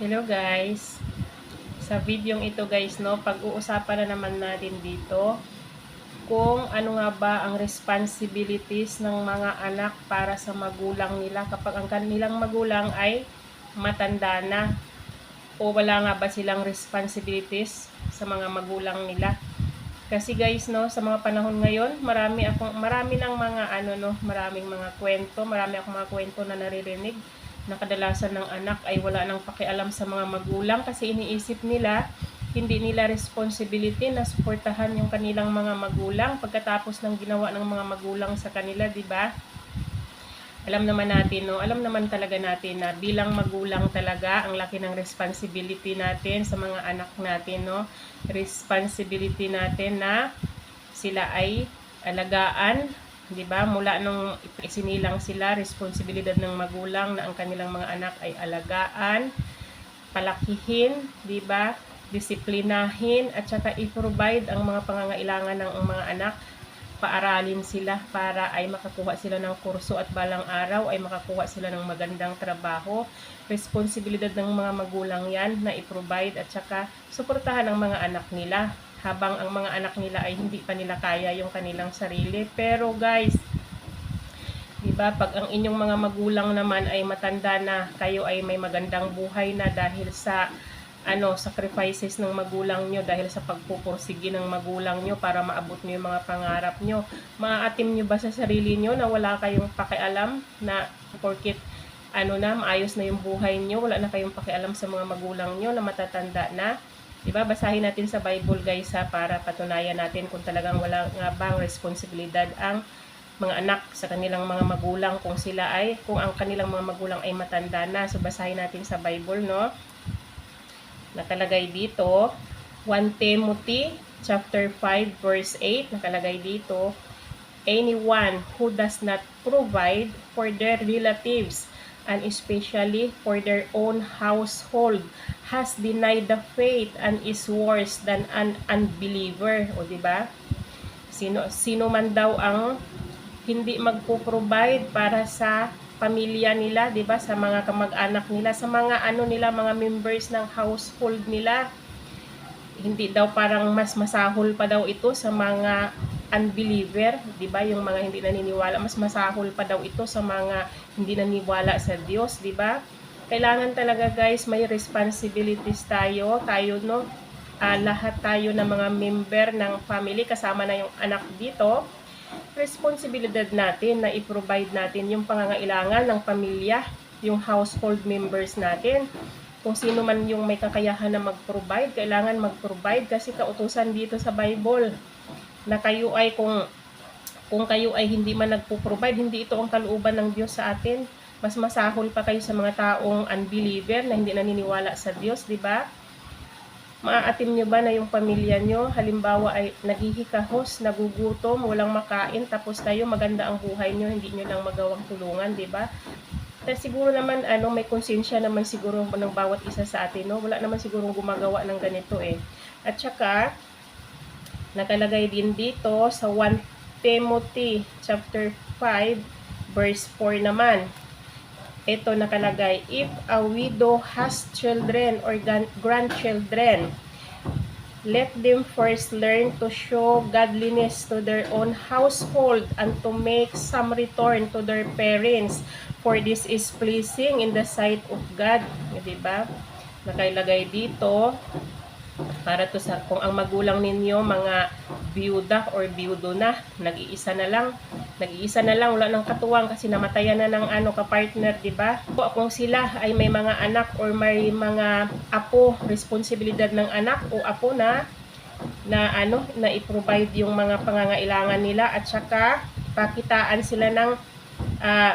Hello guys. Sa videong ito guys, no, pag-uusapan na naman natin dito kung ano nga ba ang responsibilities ng mga anak para sa magulang nila kapag ang kanilang magulang ay matanda na o wala nga ba silang responsibilities sa mga magulang nila. Kasi guys, no, sa mga panahon ngayon, marami akong marami ng mga ano no, maraming mga kwento, marami akong mga kwento na naririnig na kadalasan ng anak ay wala nang pakialam sa mga magulang kasi iniisip nila hindi nila responsibility na suportahan yung kanilang mga magulang pagkatapos ng ginawa ng mga magulang sa kanila, 'di ba? Alam naman natin, no? Alam naman talaga natin na bilang magulang talaga ang laki ng responsibility natin sa mga anak natin, no? Responsibility natin na sila ay alagaan, 'di ba? Mula nung isinilang sila, responsibilidad ng magulang na ang kanilang mga anak ay alagaan, palakihin, 'di ba? Disiplinahin at saka i-provide ang mga pangangailangan ng mga anak paaralin sila para ay makakuha sila ng kurso at balang araw ay makakuha sila ng magandang trabaho. Responsibilidad ng mga magulang yan na i-provide at saka suportahan ang mga anak nila habang ang mga anak nila ay hindi pa nila kaya yung kanilang sarili. Pero guys, 'di ba, pag ang inyong mga magulang naman ay matanda na, kayo ay may magandang buhay na dahil sa ano, sacrifices ng magulang nyo dahil sa pagpupursige ng magulang nyo para maabot nyo yung mga pangarap nyo. Maaatim nyo ba sa sarili nyo na wala kayong pakialam na porkit ano na, maayos na yung buhay nyo, wala na kayong pakialam sa mga magulang nyo na matatanda na. Diba? Basahin natin sa Bible guys ha, para patunayan natin kung talagang wala nga bang responsibilidad ang mga anak sa kanilang mga magulang kung sila ay, kung ang kanilang mga magulang ay matanda na. So basahin natin sa Bible, no? Nakalagay dito, 1 Timothy chapter 5 verse 8, nakalagay dito, anyone who does not provide for their relatives and especially for their own household has denied the faith and is worse than an unbeliever. O di ba? Sino sino man daw ang hindi magpo-provide para sa pamilya nila, 'di ba? Sa mga kamag-anak nila, sa mga ano nila, mga members ng household nila. Hindi daw parang mas masahol pa daw ito sa mga unbeliever, 'di ba? Yung mga hindi naniniwala, mas masahol pa daw ito sa mga hindi naniniwala sa Diyos, 'di ba? Kailangan talaga guys, may responsibilities tayo, tayo no, ah, lahat tayo ng mga member ng family kasama na yung anak dito responsibilidad natin na i-provide natin yung pangangailangan ng pamilya, yung household members natin. Kung sino man yung may kakayahan na mag-provide, kailangan mag-provide kasi kautusan dito sa Bible na kayo ay kung kung kayo ay hindi man nagpo-provide, hindi ito ang kalooban ng Diyos sa atin. Mas masahol pa kayo sa mga taong unbeliever na hindi naniniwala sa Diyos, di ba? Maaatim nyo ba na yung pamilya nyo, halimbawa ay naghihikahos, nagugutom, walang makain, tapos kayo maganda ang buhay nyo, hindi nyo lang magawang tulungan, di ba? Kasi siguro naman, ano, may konsensya naman siguro ng bawat isa sa atin, no? Wala naman siguro gumagawa ng ganito eh. At saka, nakalagay din dito sa 1 Timothy chapter 5 verse 4 naman ito nakalagay, if a widow has children or grandchildren, let them first learn to show godliness to their own household and to make some return to their parents, for this is pleasing in the sight of God. Di ba? Nakalagay dito, para to sa kung ang magulang ninyo mga biyuda or biyudo na, nag-iisa na lang, nag-iisa na lang, wala nang katuwang kasi namatayan na ng ano ka-partner, di ba? Kung sila ay may mga anak or may mga apo, responsibilidad ng anak o apo na na ano, na i-provide yung mga pangangailangan nila at saka pakitaan sila ng uh,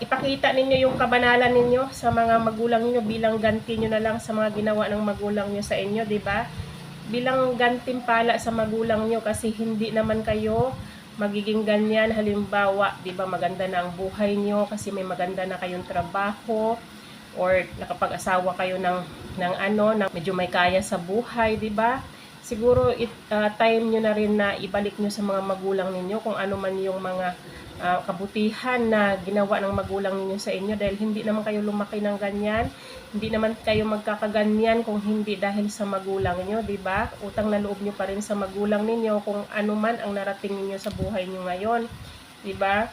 ipakita ninyo yung kabanalan ninyo sa mga magulang niyo bilang ganti niyo na lang sa mga ginawa ng magulang niyo sa inyo, 'di ba? Bilang gantimpala sa magulang niyo kasi hindi naman kayo magiging ganyan halimbawa, 'di ba, maganda na ang buhay niyo kasi may maganda na kayong trabaho or nakapag-asawa kayo ng ng ano, ng medyo may kaya sa buhay, 'di ba? Siguro it, ah, time nyo na rin na ibalik nyo sa mga magulang ninyo kung ano man yung mga ah, kabutihan na ginawa ng magulang ninyo sa inyo dahil hindi naman kayo lumaki ng ganyan hindi naman kayo magkakaganyan kung hindi dahil sa magulang niyo, 'di ba? Utang na loob niyo pa rin sa magulang ninyo kung ano man ang narating niyo sa buhay niyo ngayon, 'di ba?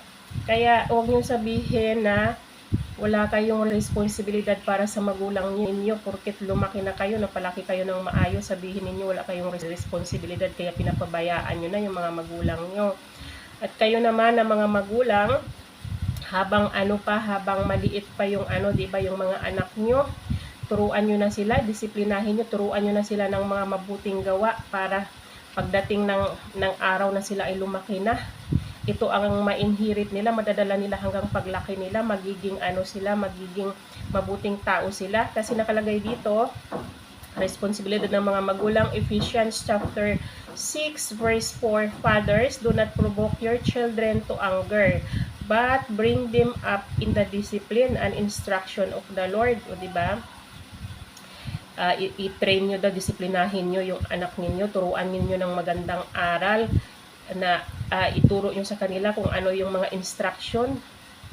Kaya huwag niyo sabihin na wala kayong responsibilidad para sa magulang ninyo porket lumaki na kayo, napalaki kayo ng maayos, sabihin ninyo wala kayong responsibilidad kaya pinapabayaan niyo na yung mga magulang niyo. At kayo naman na mga magulang, habang ano pa, habang maliit pa yung ano, 'di ba, yung mga anak nyo, turuan nyo na sila, disiplinahin nyo, turuan nyo na sila ng mga mabuting gawa para pagdating ng, ng araw na sila ay lumaki na, ito ang ma-inherit nila, madadala nila hanggang paglaki nila, magiging ano sila, magiging mabuting tao sila. Kasi nakalagay dito, responsibilidad ng mga magulang, Ephesians chapter 6 verse 4, Fathers, do not provoke your children to anger, but bring them up in the discipline and instruction of the Lord. O, di ba? Uh, i-train nyo daw, disiplinahin nyo yung anak ninyo, turuan ninyo ng magandang aral na uh, ituro nyo sa kanila kung ano yung mga instruction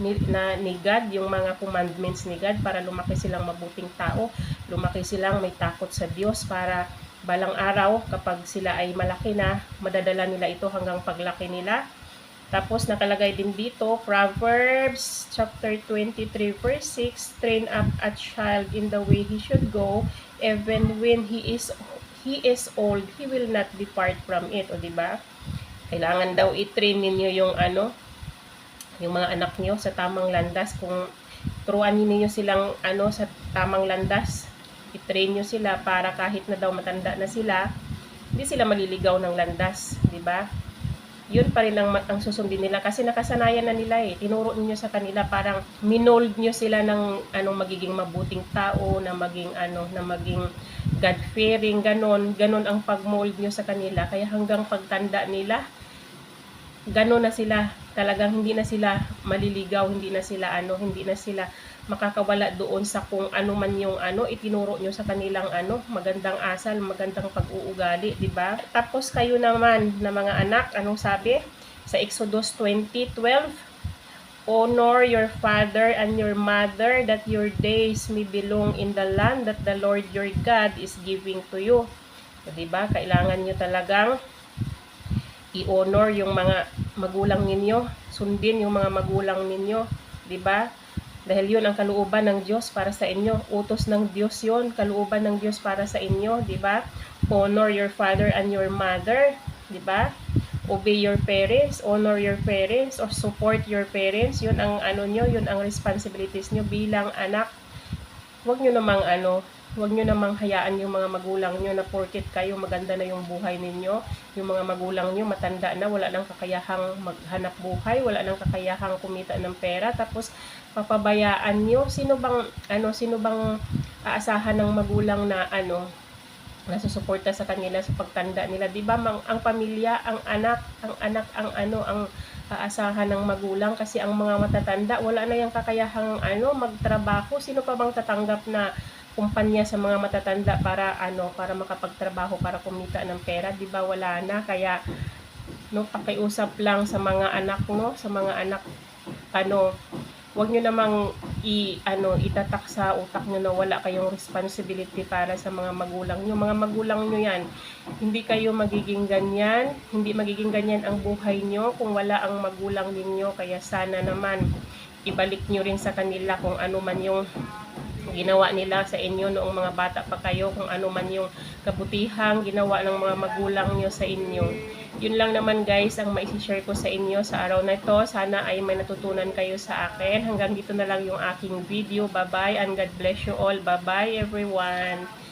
ni, na ni God, yung mga commandments ni God para lumaki silang mabuting tao, lumaki silang may takot sa Diyos para balang araw kapag sila ay malaki na, madadala nila ito hanggang paglaki nila tapos nakalagay din dito, Proverbs chapter 23 verse 6, train up a child in the way he should go, even when he is he is old, he will not depart from it, o di ba? Kailangan daw i-train ninyo yung ano, yung mga anak niyo sa tamang landas kung turuan niyo silang ano sa tamang landas, i-train niyo sila para kahit na daw matanda na sila, hindi sila maliligaw ng landas, di ba? yun pa rin ang, ang susundin nila kasi nakasanayan na nila eh. Tinuro niyo sa kanila parang minold niyo sila ng anong magiging mabuting tao, na maging ano, na maging God-fearing, ganon. Ganon ang pag-mold niyo sa kanila. Kaya hanggang pagtanda nila, ganon na sila. Talagang hindi na sila maliligaw, hindi na sila ano, hindi na sila makakawala doon sa kung ano man yung ano itinuro nyo sa kanilang ano magandang asal, magandang pag-uugali, di ba? Tapos kayo naman na mga anak, anong sabi? Sa Exodus 20:12, Honor your father and your mother that your days may belong in the land that the Lord your God is giving to you. So, di ba? Kailangan niyo talagang i-honor yung mga magulang ninyo, sundin yung mga magulang ninyo, di ba? Dahil yun ang kalooban ng Diyos para sa inyo. Utos ng Diyos yun. Kalooban ng Diyos para sa inyo. di ba? Honor your father and your mother. di ba? Obey your parents. Honor your parents. Or support your parents. Yun ang ano nyo. Yun ang responsibilities nyo bilang anak. Huwag nyo namang ano, Huwag nyo namang hayaan yung mga magulang nyo na porket kayo maganda na yung buhay ninyo. Yung mga magulang nyo matanda na, wala nang kakayahang maghanap buhay, wala nang kakayahang kumita ng pera. Tapos papabayaan nyo. Sino bang, ano, sino bang aasahan ng magulang na ano, nasusuporta sa kanila sa pagtanda nila. 'Di ba ang pamilya, ang anak, ang anak ang ano ang aasahan ng magulang kasi ang mga matatanda wala na yung kakayahang ano magtrabaho. Sino pa bang tatanggap na kumpanya sa mga matatanda para ano para makapagtrabaho para kumita ng pera. 'di ba wala na. Kaya no pakiusap lang sa mga anak no sa mga anak ano wag niyo namang i ano itatak sa utak niyo na wala kayong responsibility para sa mga magulang niyo mga magulang niyo yan. Hindi kayo magiging ganyan. Hindi magiging ganyan ang buhay niyo kung wala ang magulang ninyo. Kaya sana naman ibalik niyo rin sa kanila kung ano man yung ginawa nila sa inyo noong mga bata pa kayo, kung ano man yung kabutihang ginawa ng mga magulang nyo sa inyo. Yun lang naman guys ang maisi-share ko sa inyo sa araw na ito. Sana ay may natutunan kayo sa akin. Hanggang dito na lang yung aking video. Bye-bye and God bless you all. Bye-bye everyone.